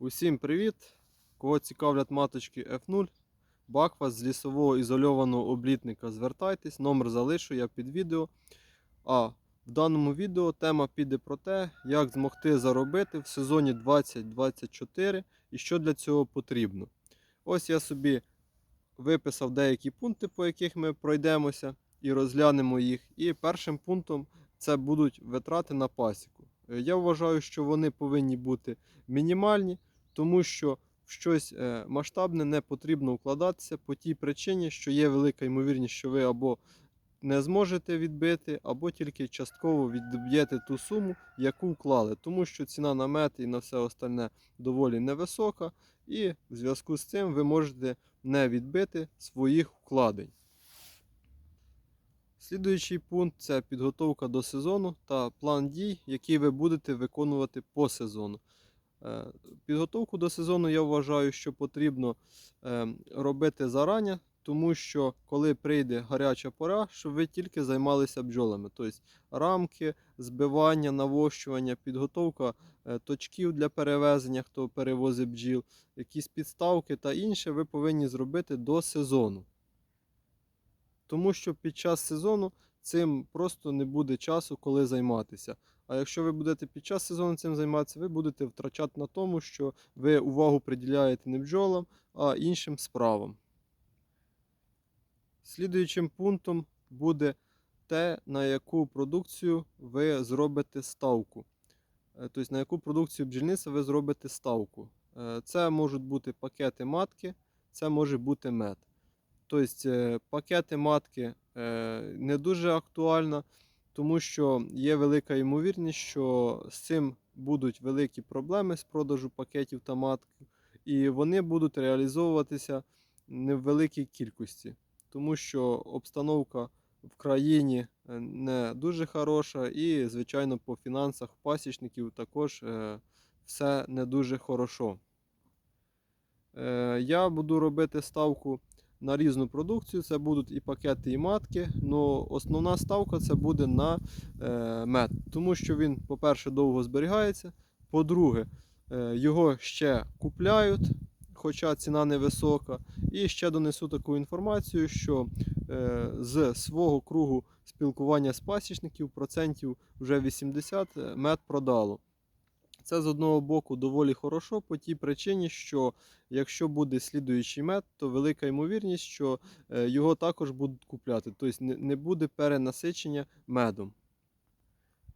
Усім привіт! Кого цікавлять маточки F0, Бакфас з лісового ізольованого облітника, звертайтесь, номер залишу я під відео. А в даному відео тема піде про те, як змогти заробити в сезоні 2024 і що для цього потрібно. Ось я собі виписав деякі пункти, по яких ми пройдемося і розглянемо їх. І першим пунктом це будуть витрати на пасіку. Е, Я вважаю, що вони повинні бути мінімальні, тому що в щось е, масштабне не потрібно вкладатися по тій причині, що є велика ймовірність, що ви або не зможете відбити, або тільки частково відб'єте ту суму, яку вклали, тому що ціна на мед і на все остальне доволі невисока, і в зв'язку з цим ви можете не відбити своїх вкладень. Слідуючий пункт це підготовка до сезону та план дій, який ви будете виконувати по сезону. Е, Підготовку до сезону я вважаю, що потрібно е, робити зарані, тому що коли прийде гаряча пора, щоб ви тільки займалися бджолами. Тобто рамки, збивання, навощування, підготовка е, точків для перевезення, хто перевозить бджіл, якісь підставки та інше ви повинні зробити до сезону. Тому що під час сезону цим просто не буде часу, коли займатися. А якщо ви будете під час сезону цим займатися, ви будете втрачати на тому, що ви увагу приділяєте не бджолам, а іншим справам. Слідуючим пунктом буде те, на яку продукцію ви зробите ставку. Е, Тобто на яку продукцію бджільництва ви зробите ставку. Е, Це можуть бути пакети матки, це може бути мед. Тобто пакети матки е, не дуже актуально, тому що є велика ймовірність, що з цим будуть великі проблеми з продажу пакетів та матки, і вони будуть реалізовуватися не в великій кількості, тому що обстановка в країні е, не дуже хороша, і, звичайно, по фінансах пасічників також все не дуже хорошо. Я буду робити ставку на різну продукцію. Це будуть і пакети, і матки. але основна ставка це буде на е, мед, тому що він, по-перше, довго зберігається. По-друге, е, його ще купляють, хоча ціна невисока. І ще донесу таку інформацію, що е, з свого кругу спілкування з пасічників процентів вже 80 мед продало. Це з одного боку доволі хорошо по тій причині, що якщо буде слідуючий мед, то велика ймовірність, що е, його також будуть купляти. Тобто не- буде перенасичення медом.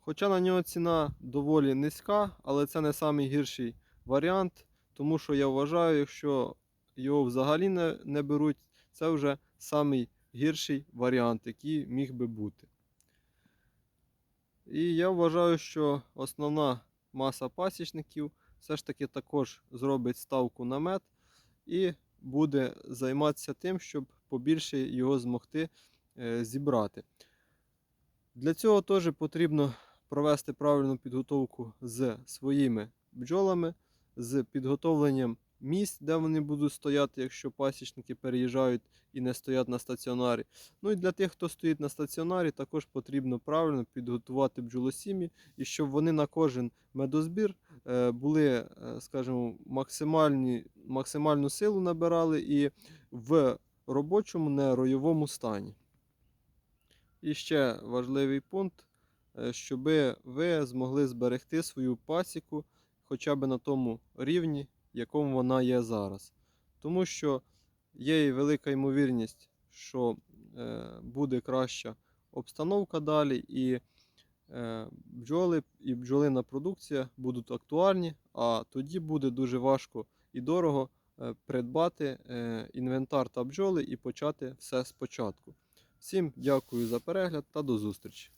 Хоча на нього ціна доволі низька, але це не найгірший варіант, тому що я вважаю, якщо його взагалі не, не беруть, це вже самий гірший варіант, який міг би бути. І я вважаю, що основна маса пасічників все ж таки також зробить ставку на мед і буде займатися тим, щоб побільше його змогти е, зібрати. Для цього теж потрібно провести правильну підготовку з своїми бджолами, з підготовленням місць, де вони будуть стояти, якщо пасічники переїжджають і не стоять на стаціонарі. Ну і для тих, хто стоїть на стаціонарі, також потрібно правильно підготувати бджолосім'ї, і щоб вони на кожен медозбір е, були, е, скажімо, максимальні, максимальну силу набирали і в робочому, не ройовому стані. І ще важливий пункт, е, щоб ви змогли зберегти свою пасіку хоча б на тому рівні, якому вона є зараз. Тому що є і велика ймовірність, що е, буде краща обстановка далі, і е, бджоли і бджолина продукція будуть актуальні, а тоді буде дуже важко і дорого е, придбати інвентар та бджоли і почати все спочатку. Всім дякую за перегляд та до зустрічі!